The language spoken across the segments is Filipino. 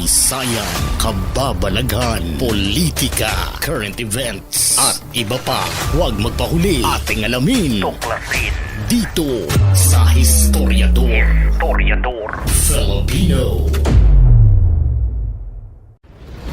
kasaysayan, kababalaghan, politika, current events, at iba pa. Huwag magpahuli ating alamin Tuklasin. dito sa Historiador Historiador. Filipino.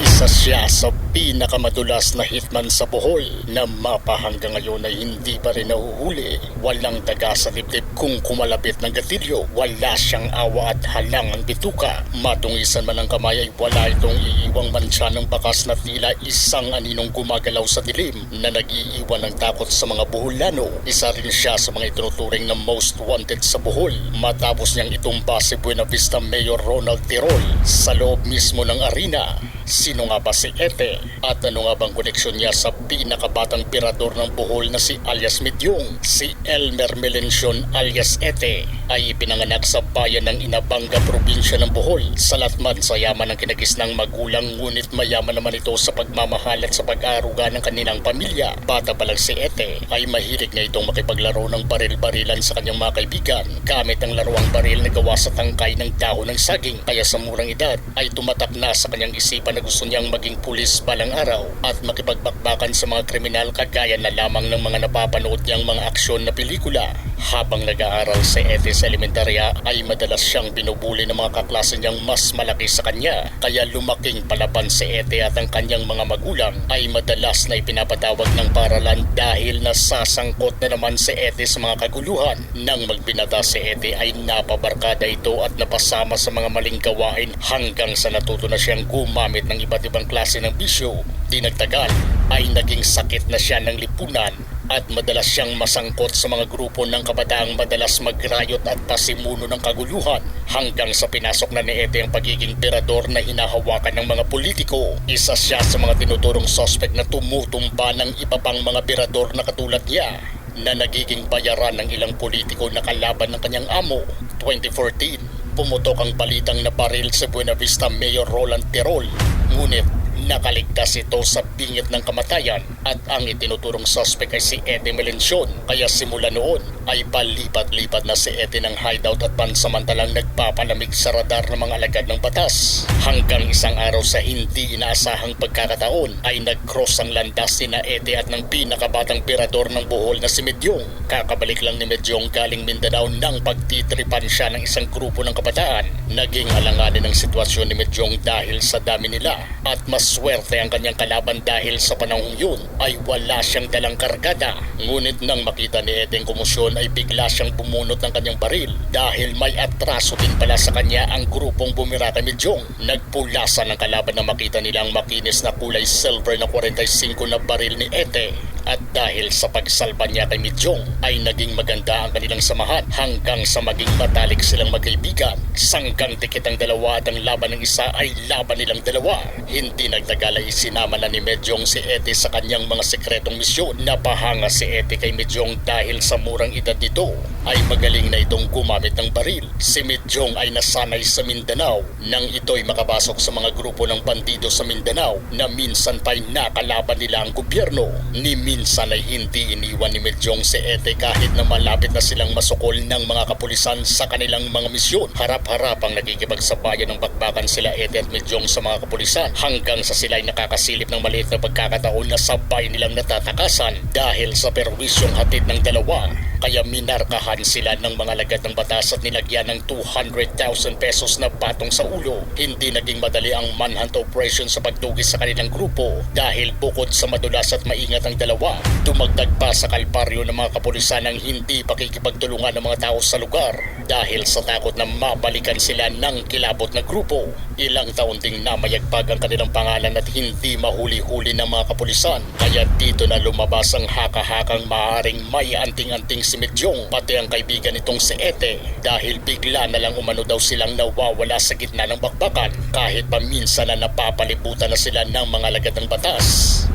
Isa siya sa pinakamadulas na hitman sa Bohol na mapa hanggang ngayon ay hindi pa rin nahuhuli. Walang daga sa dibdib kung kumalabit ng gatilyo. Wala siyang awa at halang ang bituka. Matungisan man ang kamay ay wala itong iiwang mancha ng bakas na tila isang aninong gumagalaw sa dilim na nag-iiwan ng takot sa mga Boholano. Isa rin siya sa mga itinuturing na most wanted sa Bohol matapos niyang itumba si Buena Vista Mayor Ronald Tirol sa loob mismo ng arena. Sino nga ba si Ete? At ano nga bang koneksyon niya sa pinakabatang pirador ng Bohol na si alias Midyong? Si Elmer Melencio alias Ete ay ipinanganak sa bayan ng Inabanga, probinsya ng Bohol. Sa latman sa yaman ng kinagisnang magulang ngunit mayaman naman ito sa pagmamahal at sa pag-aaruga ng kanilang pamilya. Bata pa lang si Ete ay mahilig na itong makipaglaro ng baril-barilan sa kanyang mga kaibigan gamit ang laruang baril na gawa sa tangkay ng dahon ng saging. Kaya sa murang edad ay tumatak na sa kanyang isipan na gusto niyang maging pulis balang araw at makipagbakbakan sa mga kriminal kagaya na lamang ng mga napapanood niyang mga aksyon na pelikula. Habang nag-aaral sa elementarya ay madalas siyang binubuli ng mga kaklase niyang mas malaki sa kanya. Kaya lumaking palaban si Ete at ang kanyang mga magulang ay madalas na ipinapatawag ng paralan dahil nasasangkot na naman si Ete sa mga kaguluhan. Nang magbinata si Ete ay napabarkada ito at napasama sa mga maling gawain hanggang sa natuto na siyang gumamit ng iba't ibang klase ng bisyo. Di nagtagal ay naging sakit na siya ng lipunan at madalas siyang masangkot sa mga grupo ng kabataang madalas magrayot at pasimuno ng kaguluhan hanggang sa pinasok na ni Ete ang pagiging tirador na hinahawakan ng mga politiko. Isa siya sa mga tinuturong sospek na tumutumba ng iba pang mga birador na katulad niya na nagiging bayaran ng ilang politiko na kalaban ng kanyang amo. 2014, pumutok ang balitang na baril sa Buena Vista Mayor Roland Tirol. Ngunit nakaligtas ito sa bingit ng kamatayan at ang itinuturong suspect ay si Ete Melencion. Kaya simula noon ay palipat-lipat na si Ete ng hideout at pansamantalang nagpapalamig sa radar ng mga alagad ng batas. Hanggang isang araw sa hindi inaasahang pagkakataon ay nag-cross ang landas ni na Ete at ng pinakabatang pirador ng Bohol na si Medyong. Kakabalik lang ni Medyong galing Mindanao nang pagtitripan siya ng isang grupo ng kabataan. Naging alanganin ang sitwasyon ni Medyong dahil sa dami nila at maswerte ang kanyang kalaban dahil sa panahong yun ay wala siyang dalang kargada. Ngunit nang makita ni Ete ang kumusyon ay bigla siyang bumunot ng kanyang baril dahil may atraso din pala sa kanya ang grupong bumira kay Medyong. Nagpulasan ang kalaban na makita nilang makinis na kulay silver na 45 na baril ni Ete at dahil sa pagsalba niya kay Midyong ay naging maganda ang kanilang samahan hanggang sa maging matalik silang magkaibigan. Sanggang dikit ang dalawa at ang laban ng isa ay laban nilang dalawa. Hindi nagtagal ay sinama na ni Medyong si Ete sa kanyang mga sekretong misyon. Napahanga si Ete kay Medyong dahil sa murang edad nito ay magaling na itong gumamit ng baril. Si Medyong ay nasanay sa Mindanao nang ito'y makabasok sa mga grupo ng bandido sa Mindanao na minsan pa'y nakalaban nila ang gobyerno. Ni minsan ay hindi iniwan ni Medyong si Ete kahit na malapit na silang masukol ng mga kapulisan sa kanilang mga misyon. Harap-harap ang nagkikipagsabayan ng bakbakan sila Ete at Medyong sa mga kapulisan hanggang sa sila ay nakakasilip ng maliit na pagkakataon na sabay nilang natatakasan dahil sa perwisyong hatid ng dalawa. Kaya minarkahan sila ng mga lagad ng batas at nilagyan ng 200,000 pesos na patong sa ulo. Hindi naging madali ang manhunt operation sa pagtugis sa kanilang grupo dahil bukod sa madulas at maingat ang dalawa, dumagdag pa sa kalparyo ng mga kapulisan ang hindi pakikipagtulungan ng mga tao sa lugar dahil sa takot na mabalikan sila ng kilabot na grupo. Ilang taon ding namayagpag ang kanilang pangalan at hindi mahuli-huli ng mga kapulisan. Kaya dito na lumabas ang haka-hakang maaring may anting-anting si Medyong pati ang kaibigan nitong si Ete dahil bigla na lang umano daw silang nawawala sa gitna ng bakbakan kahit pa minsan na napapalibutan na sila ng mga lagad ng batas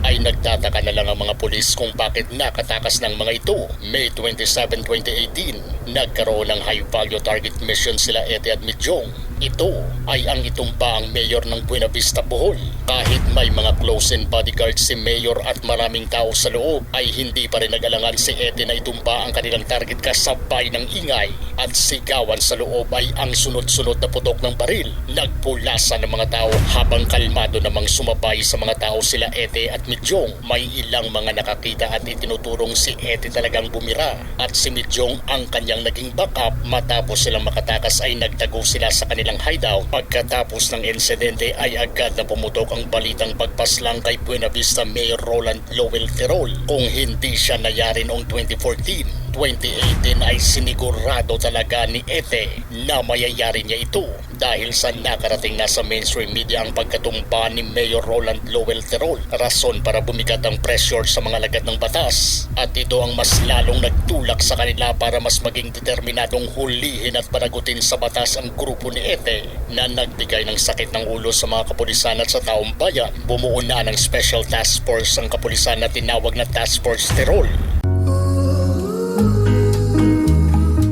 ay nagtataka na lang ang mga pulis kung bakit nakatakas ng mga ito. May 27, 2018, nagkaroon ng high value target mission sila Ete at Medyong Ito ay ang itumba ang mayor ng Buena Vista, Bohol. Kahit may mga close-in bodyguard si mayor at maraming tao sa loob, ay hindi pa rin nag-alangan si Ete na itumba ang kanilang target kasabay ng ingay. At sigawan sa loob ay ang sunod-sunod na putok ng baril. Nagpulasa ng mga tao habang kalmado namang sumabay sa mga tao sila Ete at Midyong. May ilang mga nakakita at itinuturong si Ete talagang bumira. At si Midyong ang kanyang naging backup matapos silang makatakas ay nagtago sila sa kanilang hideout. Pagkatapos ng insidente ay agad na pumutok ang balitang pagpaslang kay Buena Vista Mayor Roland Lowell Terol. Kung hindi siya nayari noong 2014, 2018 ay sinigurado talaga ni Ete na mayayari niya ito dahil sa nakarating na sa mainstream media ang pagkatumba ni Mayor Roland Lowell Terol. Rason para bumigat ang pressure sa mga lagad ng batas at ito ang mas lalong nagtulak sa kanila para mas maging determinadong hulihin at panagutin sa batas ang grupo ni Ete na nagbigay ng sakit ng ulo sa mga kapulisan at sa taong bayan. Bumuo na ng Special Task Force ang kapulisan na tinawag na Task Force Terol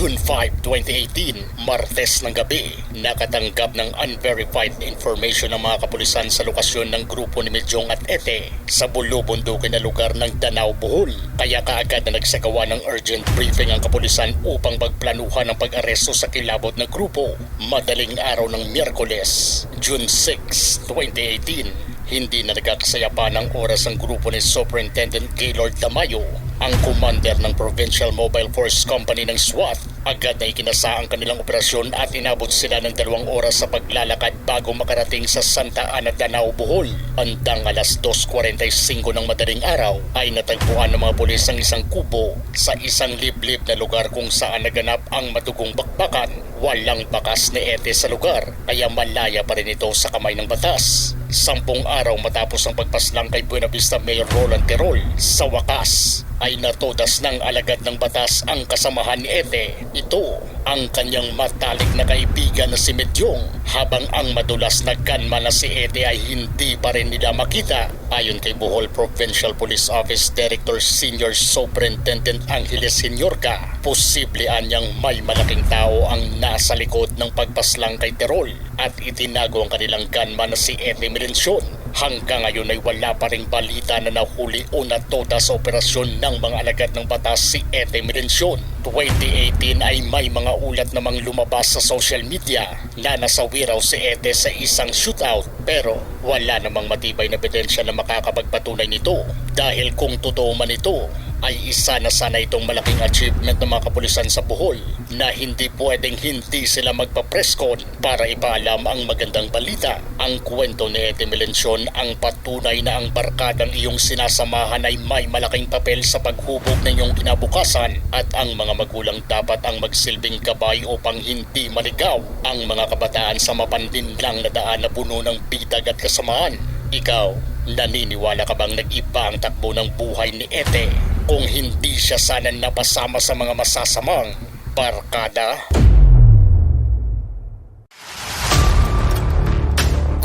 June 5, 2018, Martes ng gabi, nakatanggap ng unverified information ng mga kapulisan sa lokasyon ng grupo ni Medyong at Ete sa bulubundukin na lugar ng Danao, Bohol. Kaya kaagad na nagsagawa ng urgent briefing ang kapulisan upang magplanuhan ang pag-aresto sa kilabot ng grupo. Madaling araw ng Miyerkules, June 6, 2018, hindi na nagkakasaya pa ng oras ang grupo ni Superintendent Gaylord Tamayo ang commander ng Provincial Mobile Force Company ng SWAT agad na ikinasa ang kanilang operasyon at inabot sila ng dalawang oras sa paglalakad bago makarating sa Santa Ana, Danao, Bohol. Andang alas 2.45 ng madaling araw ay natagpuan ng mga pulis ang isang kubo sa isang liblib na lugar kung saan naganap ang madugong bakbakan. Walang bakas ni Ete sa lugar kaya malaya pa rin ito sa kamay ng batas. Sampung araw matapos ang pagpaslang kay Buena Vista Mayor Roland Terol, sa wakas ay natodas ng alagad ng batas ang kasamahan ni Ete. Ito ang kanyang matalik na kaibigan na si Medyong habang ang madulas na gunman na si Ete ay hindi pa rin nila makita. Ayon kay Bohol Provincial Police Office Director Senior Superintendent Angeles Senyorca, posible anyang may malaking tao ang nasa likod ng pagpaslang kay Terol at itinago ang kanilang gunman na si Ete Melencio Hanggang ngayon ay wala pa ring balita na nahuli o natoda sa operasyon ng mga alagad ng batas si Ete Melencio. 2018 ay may mga ulat namang lumabas sa social media na nasawi raw si Ete sa isang shootout pero wala namang matibay na ebidensya na makakapagpatunay nito. Dahil kung totoo man ito, ay isa na sana itong malaking achievement ng mga kapulisan sa Bohol na hindi pwedeng hindi sila magpa-presscon para ipaalam ang magandang balita. Ang kwento ni Ete Melencio ang patunay na ang barkadang iyong sinasamahan ay may malaking papel sa paghubog ng iyong kinabukasan at ang mga magulang dapat ang magsilbing gabay upang hindi maligaw ang mga kabataan sa mapandinlang na daan na puno ng bitag at kasamaan. Ikaw, naniniwala ka bang nag-iba ang takbo ng buhay ni Ete kung hindi siya sana napasama sa mga masasamang barkada?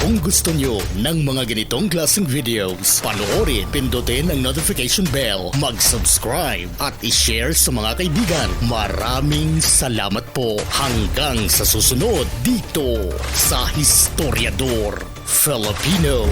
Kung gusto nyo ng mga ganitong klaseng videos, panoorin, pindutin ang notification bell, mag-subscribe at i-share sa mga kaibigan. Maraming salamat po hanggang sa susunod dito sa Historiador Filipino.